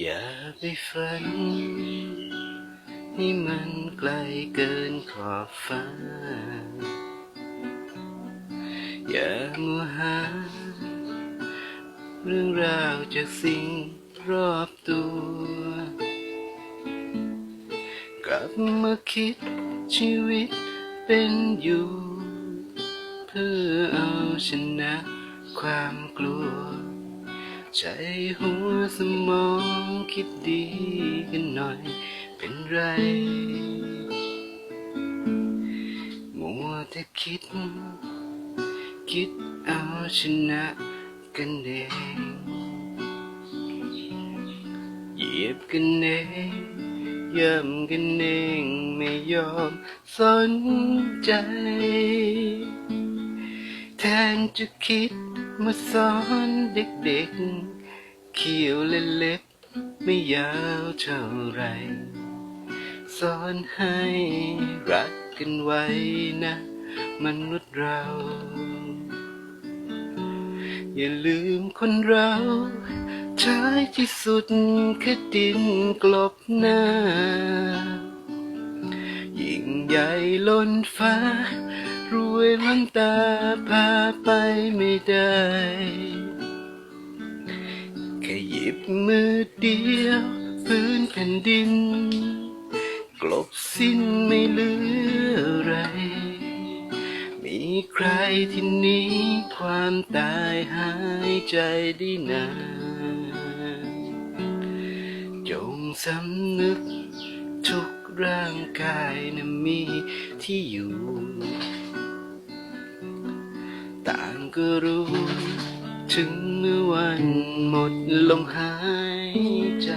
อย่าไปฝันให้มันไกลเกินขอบฟ้า อย่ามัวหา เรื่องราวจากสิ่งรอบตัว กลับมาคิดชีวิตเป็นอยู่ เพื่อเอาชนะความกลัว ใจหัวสมองคิดดีกันหน่อย เป็นไร มัวแต่คิด คิดเอาชนะกันเองเหยียบกันเองย่ำกันเองไม่ยอมสนใจ แทนจะคิด มาสอนเด็กๆ เขียวเล็บไม่ยาวเท่าไร สอนให้รักกันไว้นะ มนุษย์เรา อย่าลืมคนเราท้ายที่สุดแค่ดินกลบหน้า ยิ่งใหญ่ล้นฟ้า รวยล้นตาพาไปไม่ได้ แค่หยิบมือเดียวพื้นแผ่นดิน กลบสิ้นไม่เหลืออะไร มีใครที่หนี้ความตายหายใจได้นานจงสำนึกทุกร่างกายนะมีที่อยู่ ก็รู้ ถึงเมื่อวันหมดลมหายใจ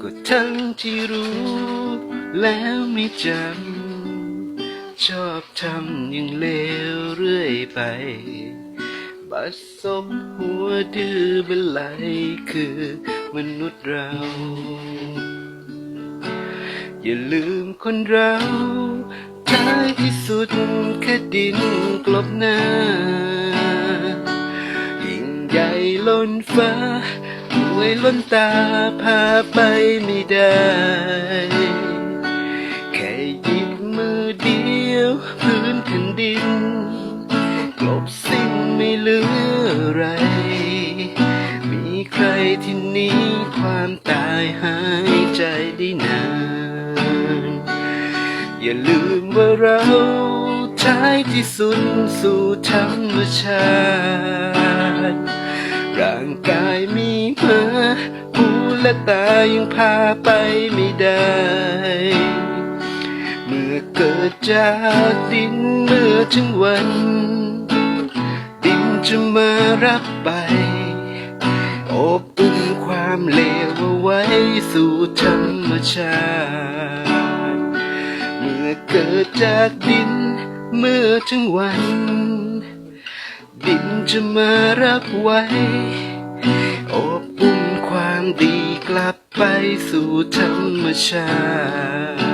ก็ทั้งที่รู้ แล้วไม่จำ ชอบทำอย่างเลวเรื่อยไป บัดซบหัวดื้อเป็นไหลคือมนุษย์เรา อย่าลืมคนเรา ท้ายที่สุดแค่ดินกลบหน้า ยิ่งใหญ่ล้นฟ้ารวยล้นตาพาไปไม่ได้ แค่หยิบมือเดียวพื้นแผ่นดิน กลบสิ้นไม่เหลืออะไร มีใครที่หนี้ความตายหายใจได้นาน อย่าลืม ว่าเราท้ายที่สุดสู่ธรรมชาติ ร่างกายมีมาหูและตายังพาไปไม่ได้ เมื่อเกิดจากดินเมื่อถึงวัน ดินจะมารับไป อบอุ่นความเลวเอาไว้สู่ธรรมชาติ กิดจากดินเมื่อถึงวัน ดินจะมารับไว้อบอุ่นความดีกลับไปสู่ธรรมชาติ